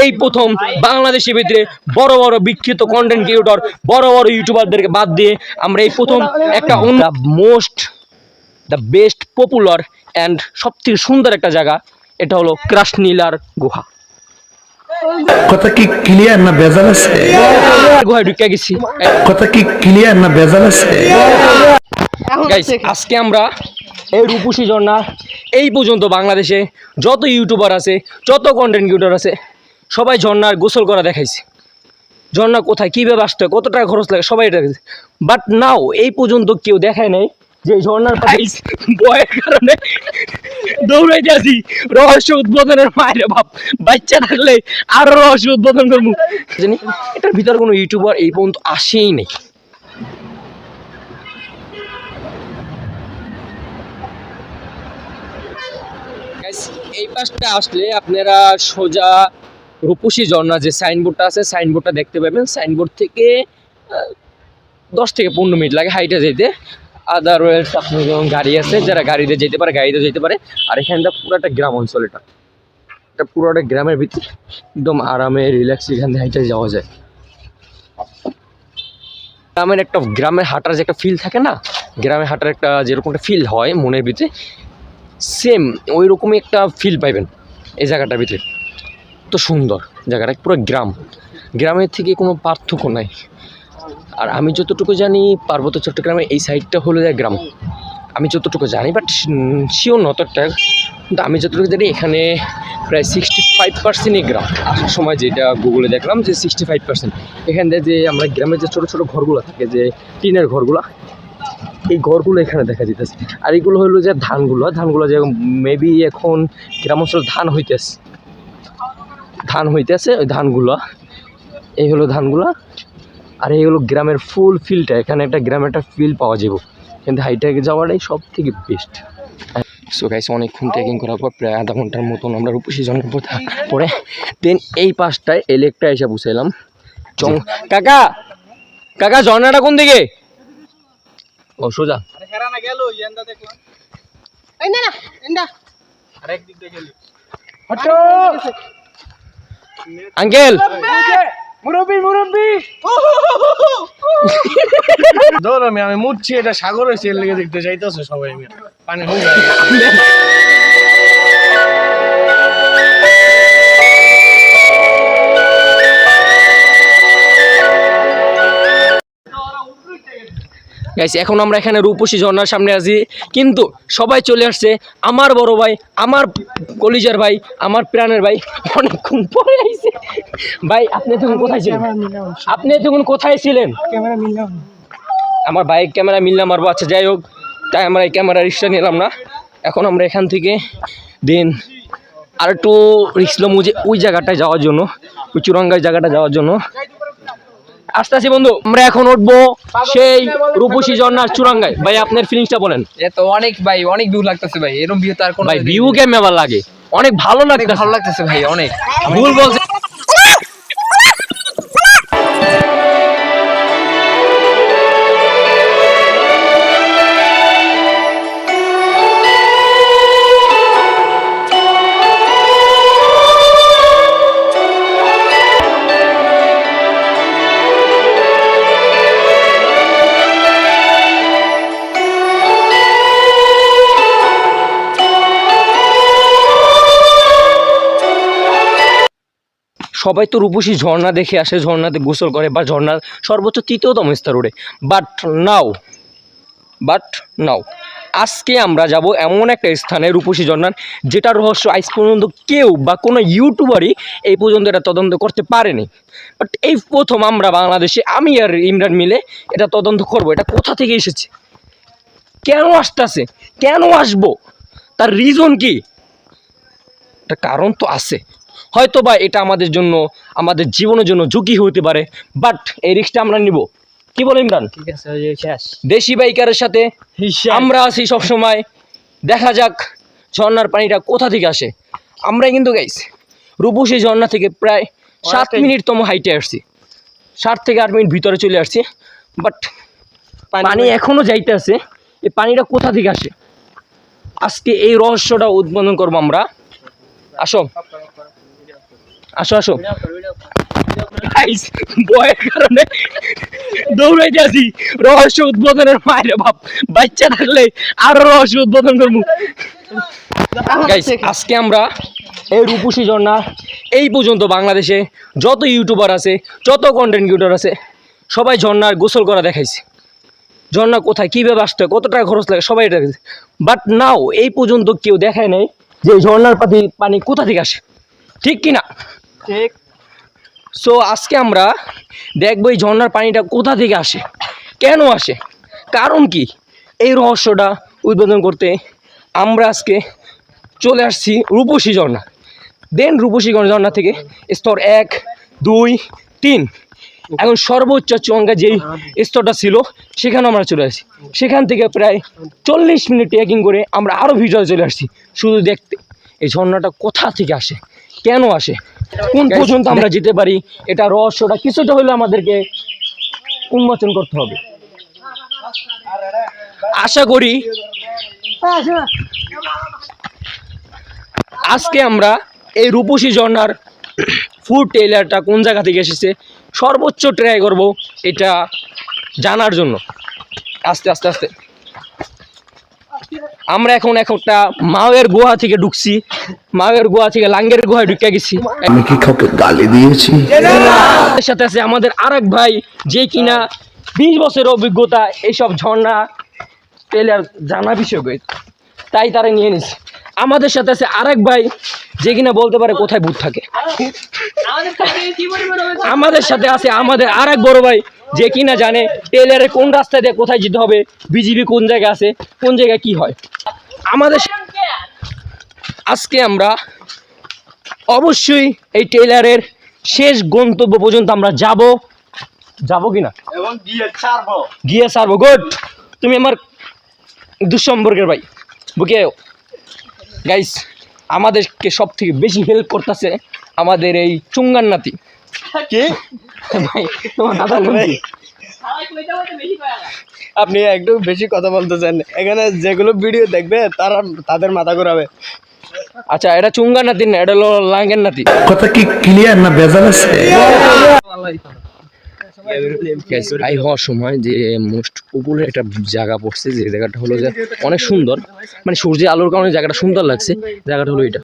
এই প্রথম বাংলাদেশের ভিতরে বড় বড় বিখ্যাত কন্টেন্ট ক্রিয়েটর বড় বড় ইউটিউবারদেরকে বাদ দিয়ে আমরা এই প্রথম একটা most the best popular and সব থেকে সুন্দর একটা জায়গা এটা হলো ক্রাশনীলার গুহা। কথা কি ক্লিয়ার না ভেজাল আছে? গুহায় ঢুকে গেছি। কথা কি ক্লিয়ার না ভেজাল আছে? আজকে আমরা এই রূপসী ঝর্ণা এই পর্যন্ত বাংলাদেশে যত ইউটিউবার আছে যত কন্টেন্ট ক্রিয়েটর আছে সবাই ঝর্ণার গোসল করা দেখাইছে। ঝর্ণা কোথায় কীভাবে আসতে হয় কত টাকা খরচ লাগে সবাই এটা বাট নাও এই পর্যন্ত কেউ দেখায় নাই যে ঝর্ণার প্রাইস বয়ের কারণে দৌড়াইতে আসি রহস্য উদ্বোধনের মায়ের বাপ। বাচ্চা থাকলে আরও রহস্য উদ্বোধন করব। জানি এটার ভিতর কোনো ইউটিউবার এই পর্যন্ত আসেই নেই। এই পাশটা আসলে আপনারা সোজা রূপসী ঝর্ণা যে সাইনবোর্ডটা আছে, সাইনবোর্ডটা দেখতে পাবেন। সাইনবোর্ড থেকে দশ থেকে পনেরো মিনিট লাগে হাইটে যেতে। আদারওয়াইজ আপনার যেমন গাড়ি আছে, যারা গাড়িতে যেতে পারে, গাড়িতে যেতে পারে। আর এখানটা পুরোটা গ্রাম অঞ্চল এটা। এটা পুরোটা গ্রামের ভিতরে। একদম আরামে রিল্যাক্স এখান থেকে হাইটে যাওয়া যায়। গ্রামের একটা, গ্রামে হাঁটার যে একটা ফিল থাকে না, গ্রামে হাঁটার একটা যেরকম একটা ফিল হয় মনের ভিতরে সেম ওই রকমই একটা ফিল পাইবেন এই জায়গাটার ভিতরে। তো সুন্দর জায়গাটা, পুরো গ্রাম। গ্রামের থেকে কোনো পার্থক্য নাই। আর আমি যতটুকু জানি, পার্বত্য চট্টগ্রামের এই সাইডটা হলো যে গ্রাম। আমি যতটুকু জানি বাট শিওর নতটা কিন্তু আমি যতটুকু জানি, এখানে প্রায় সিক্সটি ফাইভ পার্সেন্টই গ্রাম। সময় যেটা গুগলে দেখলাম যে সিক্সটি ফাইভ পার্সেন্ট এখান যে আমরা গ্রামের যে ছোটো ছোটো ঘরগুলো থাকে, যে টিনের ঘরগুলো এই ঘরগুলো এখানে দেখা যেতেছে আর এগুলো হলো যে ধানগুলো ধানগুলো যে মেবি এখন গ্রাম অঞ্চল ধান হইতেছে। ধান হইতেছে ওই ধানগুলো। এই হলো ধানগুলো। আর এই হলো গ্রামের ফুল ফিলটা। এখানে একটা গ্রামের একটা ফিল পাওয়া যাবে কিন্তু হাইটে যাওয়াটাই সব থেকে বেস্ট সো গাইস অনেকক্ষণ ট্রেকিং করার পর প্রায় আধা ঘণ্টার মতন আমরা রূপসী জন্মের পরে দেন এই পাশটায় এই লেকটা এসে বুঝাইলাম চং কাকা! কাকা, ঝর্ণাটা কোন দিকে? ও সোজা। আঙ্কেল! ধর আমি আমি মুচ্ছি এটা সাগর হয়েছে এর লেগে দেখতে চাইতেছে সবাই আমি পানি হয়ে গাইস এখন আমরা এখানে রূপসী ঝর্ণার সামনে আছি। কিন্তু সবাই চলে আসছে আমার বড় ভাই আমার কলিজার ভাই আমার প্রাণের ভাই। অনেকক্ষণ পরে আইছে। ভাই আপনি তখন কোথায় ছিলেন? আপনি তখন কোথায় ছিলেন? আমার বাইক ক্যামেরা মিললাম মারবো আচ্ছা যাই হোক তাই আমরা এই ক্যামেরা রিক্সা নিলাম না। এখন আমরা এখান থেকে দেন আর একটু রিক্স লম যে ওই জায়গাটায় যাওয়ার জন্য ওই চুরঙ্গায় জায়গাটা যাওয়ার জন্য। আস্তে আস্তে বন্ধু। আমরা এখন উঠবো সেই রূপসী ঝর্ণার চুরাঙ্গায়। ভাই আপনার ফিলিংসটা বলেন। এ তো অনেক ভাই অনেক ভিউ লাগতেছে ভাই। এরকম ভিউ তার কোনো ভাই ভিউ কেমন লাগে? অনেক ভালো অনেক লাগে ভালো লাগতেছে। ভাই অনেক। ভুল বলছে সবাই তো রূপসী ঝর্ণা দেখে আসে, ঝর্ণাতে গোসল করে বা ঝর্ণার সর্বোচ্চ তৃতীয়তম স্তর ওঠে বাট নাও বাট নাও আজকে আমরা যাব এমন একটা স্থানে রূপসী ঝর্ণার, যেটার রহস্য আজ পর্যন্ত কেউ বা কোনো ইউটিউবারই এই পর্যন্ত এটা তদন্ত করতে পারেনি। বাট এই প্রথম আমরা বাংলাদেশে, আমি আর ইমরান মিলে এটা তদন্ত করব। এটা কোথা থেকে এসেছে? কেন আসতেছে? কেন আসব? তার রিজন কি? একটা কারণ তো আছে। হয়তো বা এটা আমাদের জন্য আমাদের জীবনের জন্য ঝুঁকি হতে পারে বাট এই রিস্কটা আমরা নিব। কি বলে ইমরান? ঠিক আছে দেশি বাইকারের সাথে আমরা আছি সব সময় দেখা যাক ঝর্ণার পানিটা কোথা থেকে আসে। আমরা কিন্তু গাইস রূপসী ঝর্ণা থেকে প্রায় সাত অনেকটাই। মিনিট তম হাইটে আসছি। সাত থেকে আট মিনিট ভিতরে চলে আসছি বাট পানি এখনও যাইতে আছে। এই পানিটা কোথা থেকে আসে? আজকে এই রহস্যটা উদ্বোধন করব আমরা। আসো। আসো আসো। ভয়ের কারণে দৌড়াইতে রহস্য উদ্বোধনের মায়ের বাপ। বাচ্চা থাকলে আরও রহস্য উদ্বোধন করব। আজকে আমরা এই রূপসী ঝর্ণা এই পর্যন্ত বাংলাদেশে যত ইউটিউবার আছে যত কন্টেন্ট ক্রিয়েটর আছে সবাই ঝর্ণার গোসল করা দেখাইছে। ঝর্ণা কোথায় কীভাবে আসতে হয় কত টাকা খরচ লাগে সবাই এটা বাট নাও এই পর্যন্ত কেউ দেখায় নাই যে ঝর্ণার পাতি পানি কোথা থেকে আসে? ঠিক কি না ঠিক। সো আজকে আমরা দেখব এই ঝর্ণার পানিটা কোথা থেকে আসে, কেন আসে, কারণ কি? এই রহস্যটা উদ্বোধন করতে আমরা আজকে চলে আসছি রূপসী ঝর্ণা। দেন রূপসী ঝর্ণা থেকে স্তর এক, দুই, তিন। এখন সর্বোচ্চ চঙ্গা যেই স্তরটা ছিল, সেখানে আমরা চলে আসি। সেখান থেকে প্রায় চল্লিশ মিনিট ট্রেকিং করে আমরা আরও ভিডিও চলে আসছি। শুধু দেখতে, এই ঝর্ণাটা কোথা থেকে আসে? কেন আসে? কোন পর্যন্ত আমরা যেতে পারি? এটা রহস্যটা কিছুটা হলেও আমাদেরকে উন্মোচন করতে হবে। আশা করি আজকে আমরা এই রূপসী ঝর্ণার ফুড টেইলারটা কোন জায়গা থেকে এসেছে সর্বোচ্চ ট্রাই করব এটা জানার জন্য। আস্তে আস্তে আস্তে। আমরা এখন একটা মাওয়ের গুহা থেকে ঢুকছি। মাওয়ের গুহা থেকে লাঙ্গের গুহায় ঢুকে গেছি। আমি কি কাউকে গালি দিয়েছি? আমাদের সাথে আছে আমাদের আরেক ভাই যে কিনা বিশ বছরের অভিজ্ঞতা এইসব ঝর্ণা তেলের জানা বিষয় তাই তারা নিয়ে নিছে আমাদের সাথে আছে আরেক ভাই যে কিনা বলতে পারে কোথায় ভূত থাকে। আমাদের সাথে আছে আমাদের আরেক বড় ভাই যে কিনা জানে টেলারে কোন রাস্তা দিয়ে কোথায় যেতে হবে বিজিবি কোন জায়গায় আছে কোন জায়গায় কি হয়। আমাদের আজকে আমরা অবশ্যই এই টেইলারের শেষ গন্তব্য পর্যন্ত আমরা যাব। যাব কিনা এবং গিয়ে গিয়ে সারবো গুড তুমি আমার দুঃসম্পর্কের ভাই। বুকে গাইস আমাদেরকে সব থেকে বেশি হেল্প করতেছে আমাদের এই চুঙ্গান নাতি। কি? ভাই তোমার কি? আপনি একটু বেশি কথা বলতেছেন। এখানে যেগুলো ভিডিও দেখবে তারা তাদের মাথা ঘুরাবে। আচ্ছা এটা চুঙ্গান নাতি না এটা হলো লাঙ্গের নাতি। কথা কি ক্লিয়ার না ভেজাল আছে? আই হওয়ার সময় যে মোস্ট উপরে একটা জায়গা পড়ছে যে জায়গাটা হলো যে অনেক সুন্দর। মানে সূর্যের আলোর কারণে জায়গাটা সুন্দর লাগছে। জায়গাটা হলো এটা।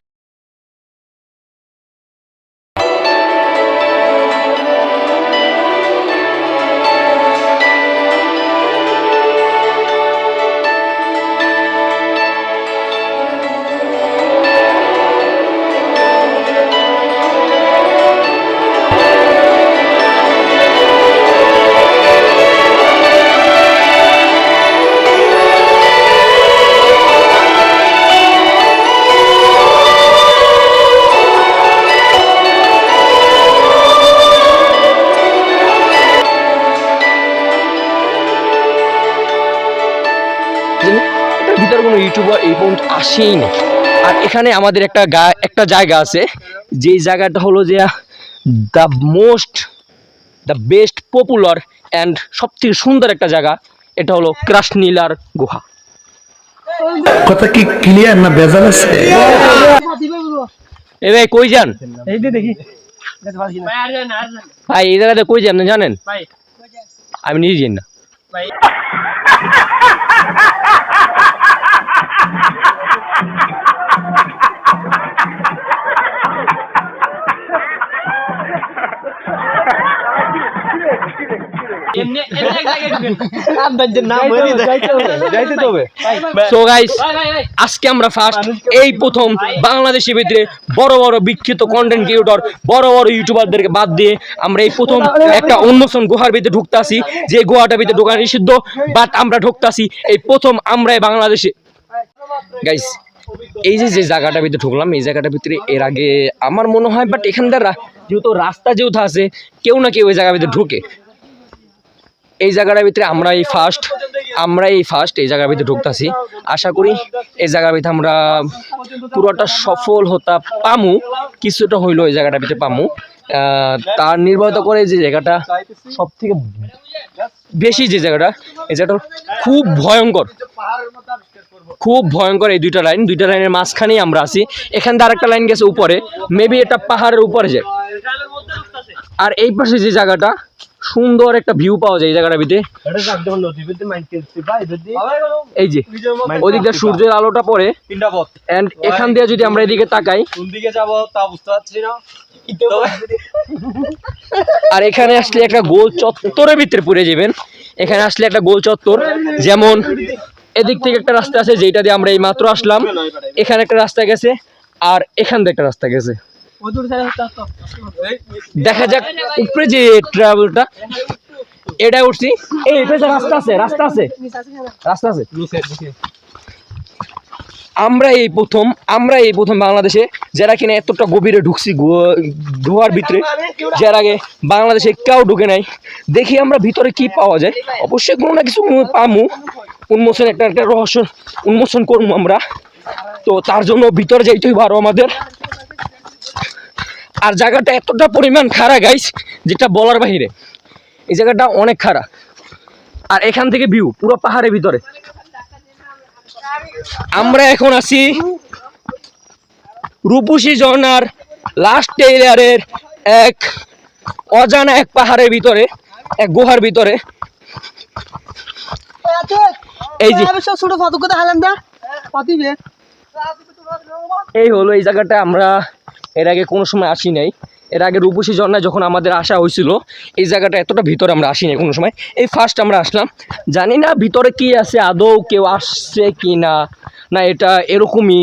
কোনো ইউটিউবার এই পর্যন্ত আসেই না আর এখানে আমাদের একটা গা একটা জায়গা আছে যেই জায়গাটা হলো যে the most the best popular and সব থেকে সুন্দর একটা জায়গা এটা হলো ক্রাশনীলার গুহা। কথা কি ক্লিয়ার না ভেজাল আছে? এ ভাই কই যান? এই যে দেখি। ভাই এই জায়গাতে কই যান জানেন? ভাই। আমি নিজে জানি না। ভাই। আজকে আমরা ফার্স্ট এই প্রথম বাংলাদেশের ভিতরে বড় বড় বিখ্যাত কন্টেন্ট ক্রিয়েটর বড় বড় ইউটিউবারদেরকে বাদ দিয়ে আমরা এই প্রথম একটা উন্মোচন গুহার ভিতরে ঢুকতাছি যে গুহাটার ভিতরে ঢোকা নিষিদ্ধ বাট আমরা ঢুকতাছি এই প্রথম আমরা এই বাংলাদেশে। গাইস এই যে যে জায়গাটার ভিতরে ঢুকলাম, এই জায়গাটার ভিতরে এর আগে আমার মনে হয় বাট এখানকার যেহেতু রাস্তা যেহেতু আছে, কেউ না কেউ এই জায়গার ভিতরে ঢুকে। এই জায়গাটার ভিতরে আমরা এই ফার্স্ট আমরা এই ফার্স্ট এই জায়গার ভিতরে ঢুকতেছি। আশা করি এই জায়গার ভিতরে আমরা পুরোটা সফল হতা পামু, কিছুটা হইল এই জায়গাটার ভিতরে পামু। তার নির্ভরতা করে যে জায়গাটা সব থেকে বেশি যে জায়গাটা, এই জায়গাটা খুব ভয়ঙ্কর। খুব ভয়ঙ্কর এই দুইটা লাইন। দুইটা লাইনের মাঝখানেই আমরা আছি। এখান দিয়ে আরেকটা লাইন গেছে উপরে। মেবি এটা পাহাড়ের উপরে যায় আর এই পাশে যে জায়গাটা সুন্দর একটা ভিউ পাওয়া যায় এই জায়গাটার ভিতরে এটা একদম নদী বিদ্যুৎ মাইন্ড করছি ভাই যদি এই যে ওদিকটা সূর্যের আলোটা পড়ে। এন্ড এখান দিয়ে যদি আমরা এদিকে তাকাই। কোন দিকে যাব তা বুঝতে পারছি না। আর এখানে আসলে একটা গোল চত্বরের ভিতরে পড়ে যাবেন। এখানে আসলে একটা গোল চত্বর। যেমন এদিক থেকে একটা রাস্তা আছে যেটা দিয়ে আমরা এই মাত্র আসলাম এখানে একটা রাস্তা গেছে আর এখান দিয়ে একটা রাস্তা গেছে। দেখা যাক, উপরে যে ট্রাভেলটা এটা উঠছি। এই এটা রাস্তা আছে রাস্তা আছে। রাস্তা আছে। আমরা এই প্রথম, আমরা এই প্রথম বাংলাদেশে, যারা কিনা এতটা গভীরে ঢুকছি গুহার ভিতরে, যার আগে বাংলাদেশে কেউ ঢুকে নাই, দেখি আমরা ভিতরে কি পাওয়া যায়। অবশ্যই কোনো না কিছু পামু। উন্মোচন একটা একটা রহস্য উন্মোচন করব আমরা। তো তার জন্য ভিতরে যাইতে হইব আরও আমাদের। আর জায়গাটা এতটা পরিমাণ খারাপ গাইস যেটা বলার বাহিরে। এই জায়গাটা অনেক খারাপ আর এখান থেকে ভিউ পুরো পাহাড়ের ভিতরে। আমরা এখন আছি রূপসী ঝর্ণার লাস্ট এরিয়ারের এক অজানা এক পাহাড়ের ভিতরে এক গুহার ভিতরে। এই যে। এই হলো এই জায়গাটা আমরা এর আগে কোনো সময় আসি নাই। এর আগে রূপসী ঝর্ণায় যখন আমাদের আসা হয়েছিল, এই জায়গাটা এতটা ভিতরে আমরা আসি নাই কোনো সময়। এই ফার্স্ট আমরা আসলাম। জানি না ভিতরে কি আছে, আদৌ কেউ আসছে কি না না এটা এরকমই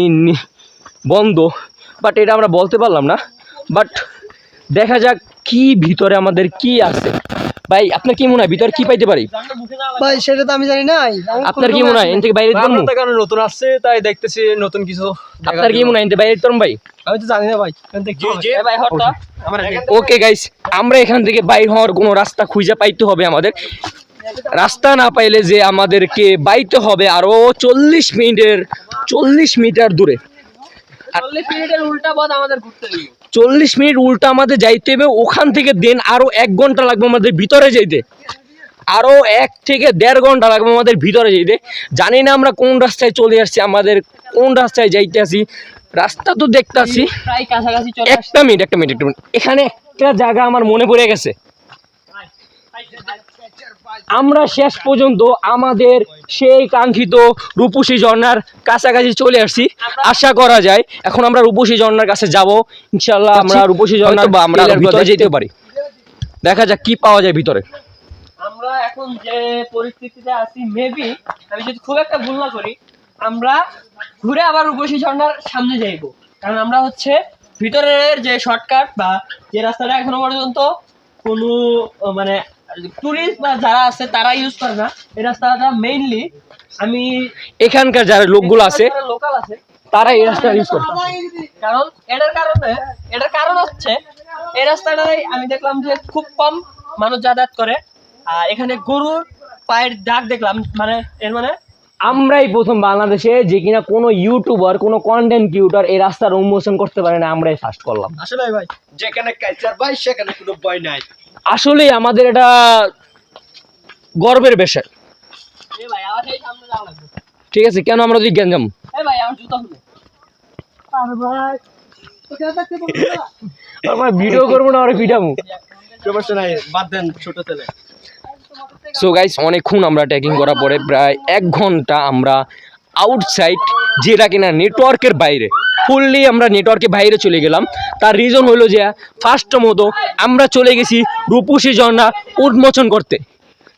বন্ধ। বাট এটা আমরা বলতে পারলাম না। বাট দেখা যাক কি ভিতরে আমাদের কি আছে। ভাই আপনার কি মনে হয় ভিতরে কি পাইতে পারি? ভাই সেটা তো আমি জানি না আপনার কি মনে হয়? এন থেকে বাইরে দিতে কারণ নতুন আসছে তাই দেখতেছি নতুন কিছু আপনার কি মনে হয় এন থেকে বাইরে দিতে ভাই? আমি তো জানি না ভাই ভাই হরটা আমার ওকে গাইস আমরা এখান থেকে বাইর হওয়ার কোনো রাস্তা খুঁজে পাইতে হবে আমাদের। রাস্তা না পাইলে যে আমাদেরকে বাইতে হবে আরও চল্লিশ মিনিটের চল্লিশ মিটার দূরে। চল্লিশ মিনিটের উল্টা পথ আমাদের ঘুরতে চল্লিশ মিনিট উল্টা আমাদের যাইতে হবে ওখান থেকে দেন আরও এক ঘণ্টা লাগবে আমাদের ভিতরে যাইতে। আরও এক থেকে দেড় ঘণ্টা লাগবে আমাদের ভিতরে যাইতে। জানি না আমরা কোন রাস্তায় চলে আসছি আমাদের কোন রাস্তায় যাইতে আসি। রাস্তা তো দেখতে আসি একটা মিনিট একটা মিনিট একটা মিনিট। এখানে একটা জায়গা আমার মনে পড়ে গেছে। আমরা শেষ পর্যন্ত আমাদের সেই কাঙ্ক্ষিত রূপসী ঝর্ণার কাছাকাছি চলে আসছি। আশা করা যায় এখন আমরা রূপসী ঝর্ণার কাছে যাব। ইনশাল্লাহ আমরা রূপসী ঝর্ণার বা আমরা ভিতরে যেতে পারি। দেখা যাক কি পাওয়া যায় ভিতরে। আমরা এখন যে পরিস্থিতিতে আছি মেবি আমি যদি খুব একটা ভুল না করি আমরা ঘুরে আবার রূপসী ঝর্ণার সামনে যাইব। কারণ আমরা হচ্ছে ভিতরের যে শর্টকাট বা যে রাস্তাটা এখনও পর্যন্ত কোনো মানে টুরিস্ট বা যারা আছে তারা ইউজ করে না। এই রাস্তাটা মেইনলি আমি এখানকার যারা লোকগুলো আছে লোকাল আছে তারা এই রাস্তা ইউজ করে। কারণ এটার কারণে এটার কারণ হচ্ছে এই রাস্তাটাই আমি দেখলাম যে খুব কম মানুষ যাতায়াত করে। আর এখানে গরুর পায়ের দাগ দেখলাম মানে এর মানে আমরাই প্রথম বাংলাদেশে যে কিনা কোনো ইউটিউবার কোনো কন্টেন্ট ক্রিয়েটর এই রাস্তার উন্মোচন করতে পারে না আমরাই ফার্স্ট করলাম। আসলে ভাই যেখানে ভাই সেখানে কোনো ভয় নাই। আসলেই আমাদের এটা গর্বের বিষয়। এ ভাই আমার সেই সামনে যাওয়া লাগবে। ঠিক আছে কেন আমরা যদি গ্যাঞ্জাম? আমার ভিডিও করব না আমরা সো গাইস অনেকক্ষণ আমরা করার পরে প্রায় এক ঘণ্টা আমরা আউটসাইড যেটা কিনা নেটওয়ার্কের বাইরে। ফুললি আমরা নেটওয়ার্কের বাইরে চলে গেলাম। তার রিজন হলো যে ফার্স্ট মতো আমরা চলে গেছি রূপসী ঝর্ণা উন্মোচন করতে।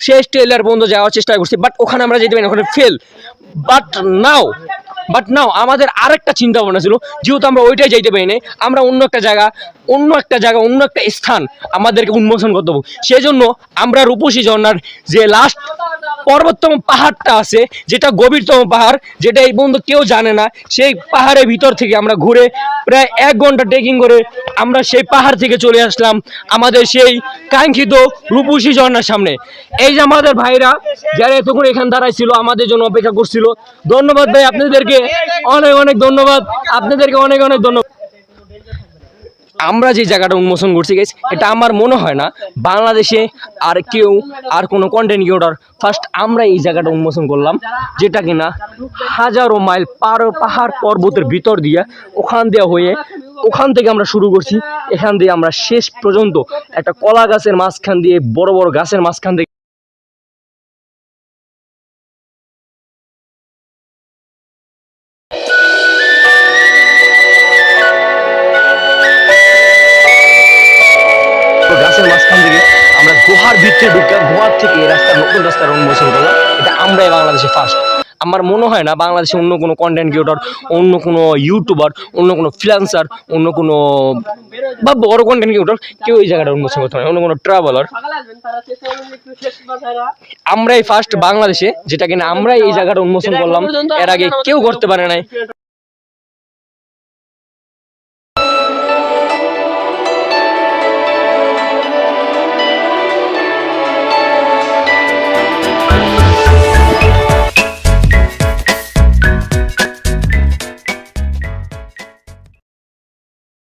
শেষ টেলার পর্যন্ত যাওয়ার চেষ্টা করছি বাট ওখানে আমরা যেতে পারি না, ওখানে fail but now but now আমাদের আরেকটা চিন্তা ভাবনা ছিল যেহেতু আমরা ওইটাই যাইতে পারি নাই আমরা অন্য একটা জায়গা অন্য একটা জায়গা অন্য একটা স্থান আমাদেরকে উন্মোচন করতে হবে। সেই জন্য আমরা রূপসী ঝর্ণার যে লাস্ট পর্বততম পাহাড়টা আছে, যেটা গভীরতম পাহাড়, যেটা এই বন্ধু কেউ জানে না, সেই পাহাড়ের ভিতর থেকে আমরা ঘুরে প্রায় এক ঘণ্টা ট্রেকিং করে আমরা সেই পাহাড় থেকে চলে আসলাম আমাদের সেই কাঙ্ক্ষিত রূপসী ঝর্ণার সামনে। এই যে আমাদের ভাইরা, যারা এতক্ষণ এখানে দাঁড়ায় ছিল, আমাদের জন্য অপেক্ষা করছিল। ধন্যবাদ ভাই, আপনাদেরকে অনেক অনেক ধন্যবাদ, আপনাদেরকে অনেক অনেক ধন্যবাদ। আমরা যে জায়গাটা উন্মোচন করছি গেছি এটা আমার মনে হয় না বাংলাদেশে আর কেউ আর কোনো কন্টেন্ট ক্রিয়েটর ফার্স্ট আমরা এই জায়গাটা উন্মোচন করলাম, যেটা কিনা হাজারো মাইল পার পাহাড় পর্বতের ভিতর দিয়ে ওখান দিয়ে হয়ে ওখান থেকে আমরা শুরু করছি। এখান দিয়ে আমরা শেষ পর্যন্ত একটা কলা গাছের মাঝখান দিয়ে বড় বড় গাছের মাঝখান থেকে এটা বাংলাদেশে ফার্স্ট আমার মনে হয় না বাংলাদেশে অন্য কোনো কন্টেন্ট ক্রিয়েটর অন্য কোনো ইউটিউবার অন্য কোনো ফ্রিলান্সার অন্য কোনো বা বড় কন্টেন্ট ক্রিয়েটর কেউ এই জায়গাটা উন্মোচন করতে পারে। অন্য কোনো ট্রাভেলার আমরাই ফার্স্ট বাংলাদেশে, যেটা কিনা আমরাই এই জায়গাটা উন্মোচন করলাম। এর আগে কেউ করতে পারে নাই।